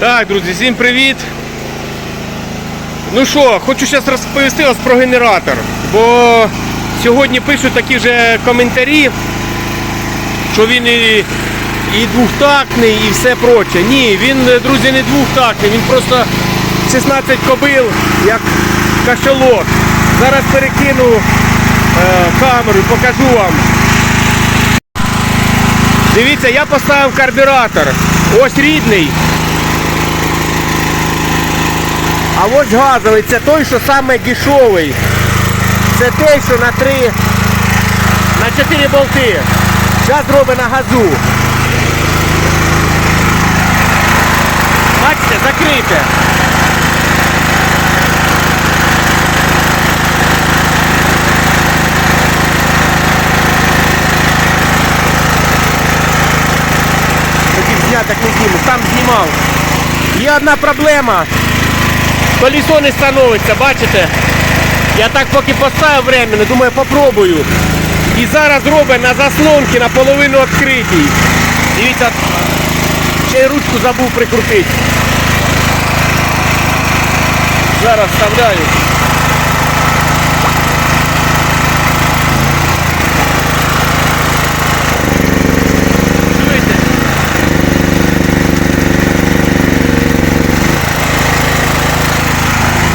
Так, друзі, всім привіт. Ну що, хочу зараз розповісти вас про генератор. Бо сьогодні пишуть такі вже коментарі, що він і, і двохтактний, і все проче. Ні, він, друзі, не двохтактний, він просто 16 кобил, як кашелот. Зараз перекину е, камеру, покажу вам. Дивіться, я поставив карбюратор. Ось рідний. А ось газовий, це той, що саме дешевий. Це той, що на три, на 4 болти. Зараз робить на газу. Бачите, закрите. Так не зніму. Сам знімав. Є одна проблема. Колесо не становиться, бачите? Я так поки поставив временно, думаю, попробую. І зараз робить на заслонки наполовину відкритій. Дивіться, ще й ручку забув прикрутити. Зараз вставляю.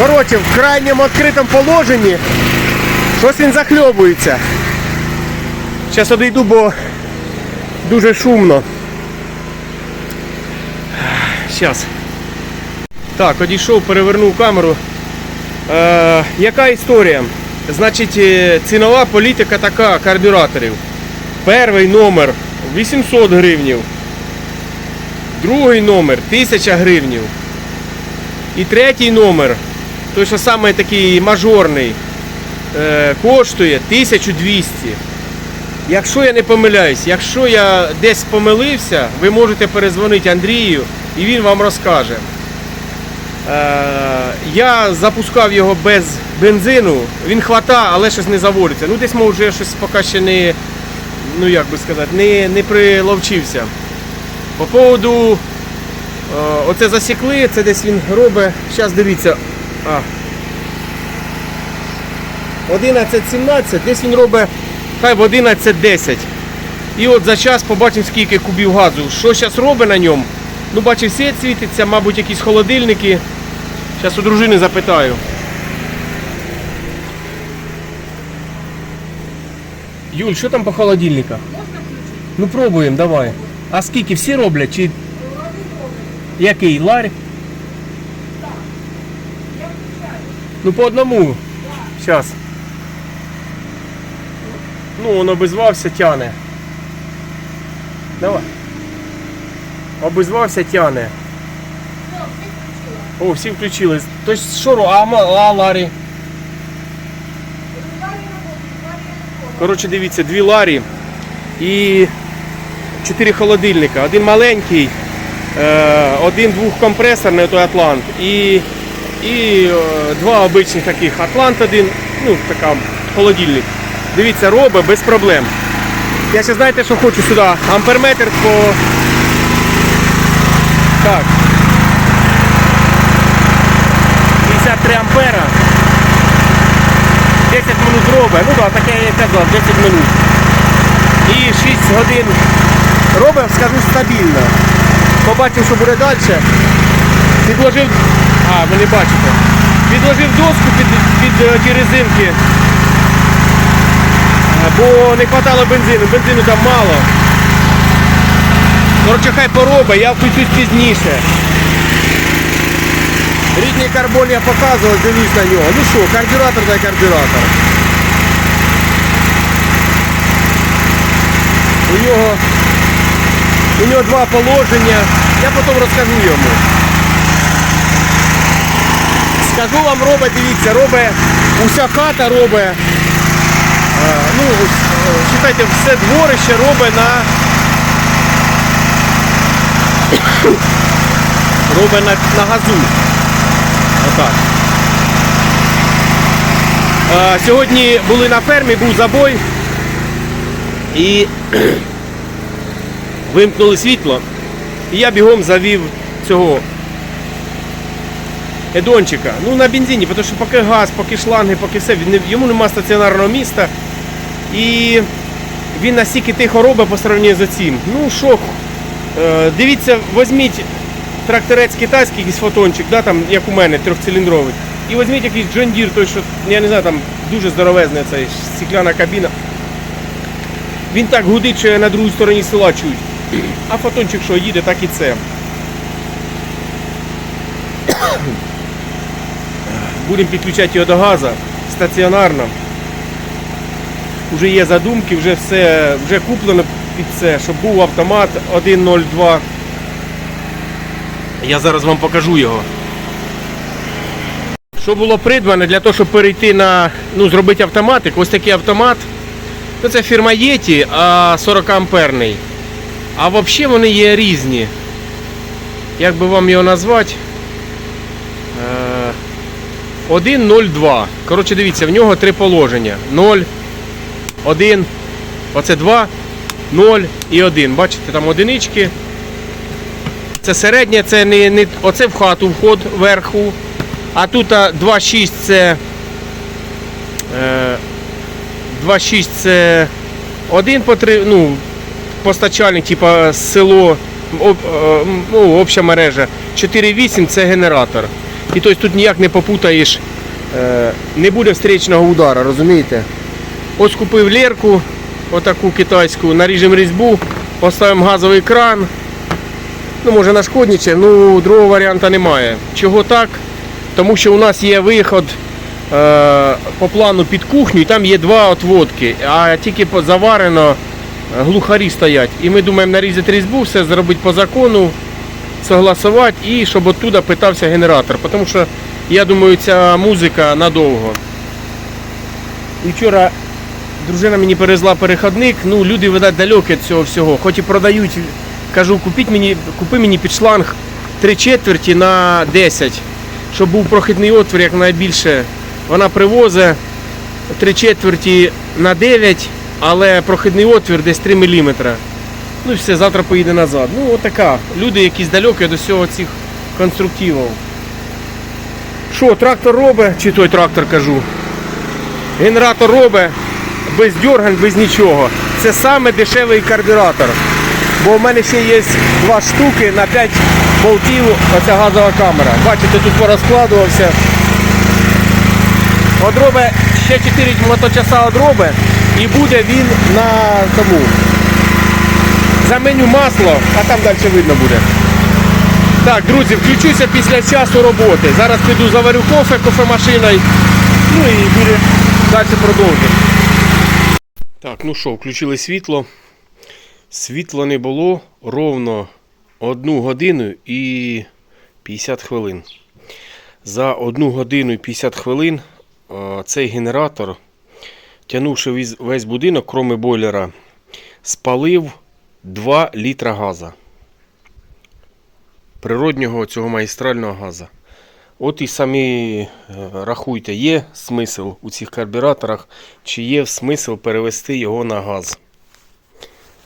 Коротше, в крайньому відкритому положенні щось він захльобується. Зараз одійду, бо дуже шумно. Зараз. Так, одійшов, перевернув камеру. Е, яка історія? Значить, е, цінова політика така карбюраторів. Перший номер 800 гривнів. Другий номер 1000 гривнів. І третій номер, той що саме такий мажорний, е, коштує 1200. Якщо я не помиляюсь, якщо я десь помилився, ви можете перезвонити Андрію і він вам розкаже. Е, я запускав його без бензину, він хвата, але щось не заводиться. Ну десь може щось поки ще не, ну як би сказати, не, не приловчився. По поводу Е, Оце засікли, це десь він робить. Зараз дивіться. А. 11.17, десь він робить хай в 11.10. І от за час побачимо скільки кубів газу. Що зараз робить на ньому? Ну бачив, світ світиться, мабуть, якісь холодильники. Зараз у дружини запитаю. Юль, що там по холодильниках? Ну пробуємо, давай. А скільки всі роблять? Чи який ларь? Ну по одному. Зараз. Ну, він обізвався, тяне. Давай. Обізвався, тяне. О, всі включились. Тобто що а, а ларі? Коротше, дивіться, дві ларі і чотири холодильника. Один маленький, е, один двохкомпресорний, той Атлант, і, і е, два обичних таких Атлант один, ну така холодильник. Дивіться, робить без проблем. Я ще знаєте, що хочу сюди? Амперметр по. Так. 53 ампера. 10 минут робить. Ну так, таке я і казав, 10 минут. І 6 годин робив, скажу, стабільно. Побачив, що буде далі. Підложив. А, ви не бачите. Підложив доску під, під е, ті резинки. Е, Бо не вистачало бензину, бензину там мало. Коротше, хай поробить, я включусь пізніше. Рідний карбон я показував, дивись на нього. Ну що, карбюратор та карбюратор. У нього, у нього два положення. Я потім розкажу йому. Скажу вам робить, дивіться, робить, уся хата робить. е, Ну, е, читайте, все дворище робить на робить на, на газу. Отак. Е, Сьогодні були на фермі, був забой і вимкнули світло. І я бігом завів цього едончика. Ну на бензині, тому що поки газ, поки шланги, поки все, він йому нема стаціонарного міста. І він настільки тихо робить по сравненню з цим. Ну що, е, дивіться, візьміть тракторець китайський, якийсь фотончик, да, там, як у мене, трьохциліндровий. І візьміть якийсь John той, що, я не знаю, там дуже здоровезна ця стекляна кабіна. Він так гудить, що я на другій стороні села чуть. А фотончик що їде, так і це. Будемо підключати його до газу стаціонарно. Вже є задумки, вже все вже куплено під це, щоб був автомат 1.02. Я зараз вам покажу його. Що було придбане для того, щоб перейти на, ну, зробити автоматик, ось такий автомат. Ну, це фірма Yeti, а 40 амперний. А взагалі вони є різні. Як би вам його назвати? Е, 1.02. Коротше, дивіться, в нього три положення. 0, 1, оце 2, 0 і 1. Бачите, там одинички. Це середнє, це не, не оце в хату вход вверху. А тут а, 2.6 це. Е, 2.6 це один по три, ну, постачальник, типа село, об, е, ну, обща мережа. 4.8 це генератор. І тобто тут ніяк не попутаєш, е, не буде встречного удара, розумієте? Ось купив лерку, отаку китайську, наріжемо різьбу, поставимо газовий кран. Ну, може нашкодниче, ну другого варіанту немає. Чого так? Тому що у нас є виход е, по плану під кухню, і там є два отводки, а тільки заварено е, глухарі стоять. І ми думаємо нарізати різьбу, все зробити по закону, согласувати і щоб оттуда питався генератор. Тому що я думаю, ця музика надовго. І вчора дружина мені перевезла переходник, ну люди, видать, далекі від цього всього, хоч і продають. Кажу, купіть мені, купи мені під шланг 3 четверті на 10, щоб був прохідний отвір як найбільше. Вона привозить 3 четверті на 9, але прохідний отвір десь 3 мм. Ну і все, завтра поїде назад. Ну, отака. Люди якісь далекі до всього цих конструктивів. Що, трактор робить, чи той трактор кажу? Генератор робить без дергань, без нічого. Це саме дешевий карбюратор. Бо в мене ще є два штуки на 5 болтів оця газова камера. Бачите, тут порозкладувався. Одробе ще 4 моточаса одробе і буде він на тому. Заменю масло, а там далі видно буде. Так, друзі, включуся після часу роботи. Зараз піду заварю кофе кофемашиною. Ну і буде далі продовжимо. Так, ну що, включили світло. Світла не було ровно 1 годину і 50 хвилин. За 1 годину і 50 хвилин цей генератор, тягнувши весь будинок, крім бойлера, спалив 2 літра газа. Природнього цього магістрального газа. От і самі е, рахуйте, є смисл у цих карбюраторах, чи є смисл перевести його на газ.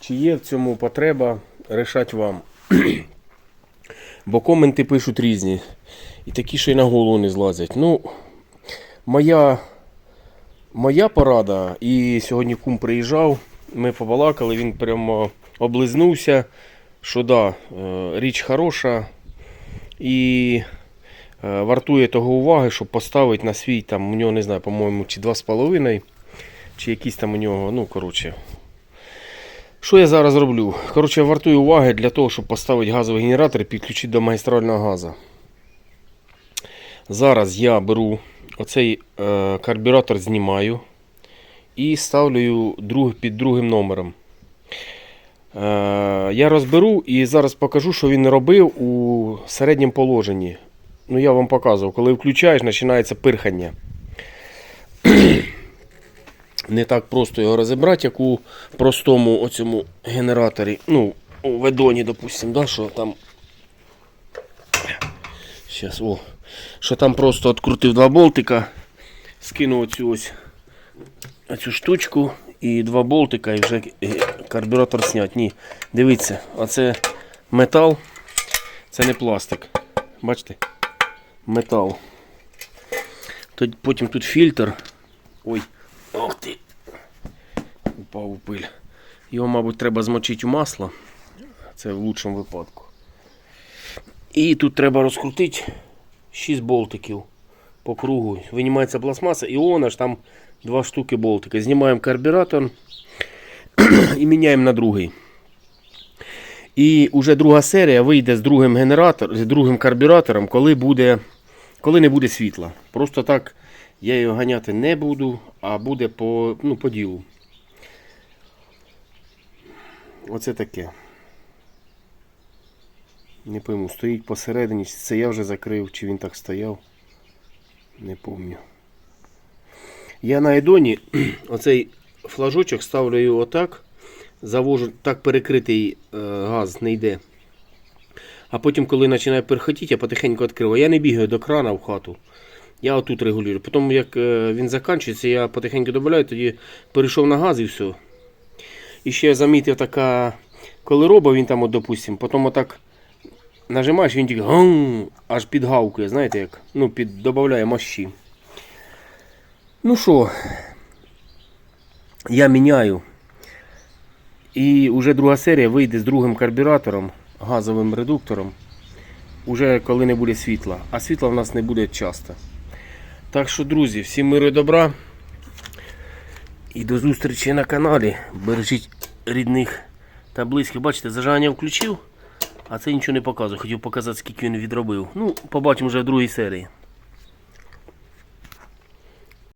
Чи є в цьому потреба, рішать вам. Бо коменти пишуть різні. І такі, що й на голову не злазять. Ну, моя, моя порада, і сьогодні кум приїжджав, ми побалакали, він прямо облизнувся, що да, е, річ хороша і е, вартує того уваги, щоб поставити на свій, там, у нього, не знаю, по-моєму, чи 2,5, чи якісь там у нього, ну, коротше, що я зараз роблю? Коротше, вартую уваги для того, щоб поставити газовий генератор і підключити до магістрального газу. Зараз я беру оцей е, карбюратор, знімаю і ставлю друг, під другим номером. Е, я розберу і зараз покажу, що він робив у середньому положенні. Ну, я вам показував, коли включаєш, починається пирхання не так просто його розібрати, як у простому оцьому генераторі. Ну, у ведоні, допустимо, да, що там. Щас, о. Що там просто відкрутив два болтика, скинув оцю ось оцю штучку і два болтика і вже е, карбюратор снять. Ні, дивіться, оце метал, це не пластик. Бачите? метал. Тут, потім тут фільтр. Ой, ох ти. Упав у пиль. Його, мабуть, треба змочити у масло. Це в лучшому випадку. І тут треба розкрутити 6 болтиків по кругу. Винімається пластмаса, і вона ж там два штуки болтика. Знімаємо карбюратор і міняємо на другий. І вже друга серія вийде з другим генератором, з другим карбюратором, коли буде, коли не буде світла. Просто так я його ганяти не буду, а буде по, ну, по ділу. Оце таке. Не пойму, стоїть посередині, це я вже закрив, чи він так стояв. Не пам'ятаю. Я на Едоні оцей флажочок ставлю його отак, завожу, так перекритий е, газ не йде. А потім, коли починає перхотіти, я потихеньку відкриваю. Я не бігаю до крана в хату. Я отут регулюю. Потім, як е, він закінчується, я потихеньку додаю, тоді перейшов на газ і все. І ще я замітив така, коли він там, от, допустим, потім отак нажимаєш, він тільки аж підгавкує, знаєте як? Ну, під, додає мощі. Ну що, я міняю. І вже друга серія вийде з другим карбюратором, газовим редуктором. Уже коли не буде світла. А світла в нас не буде часто. Так що, друзі, всім миру і добра. І до зустрічі на каналі. Бережіть рідних та близьких. Бачите, зажигання включив, а це нічого не показує. Хотів показати, скільки він відробив. Ну, побачимо вже в другій серії.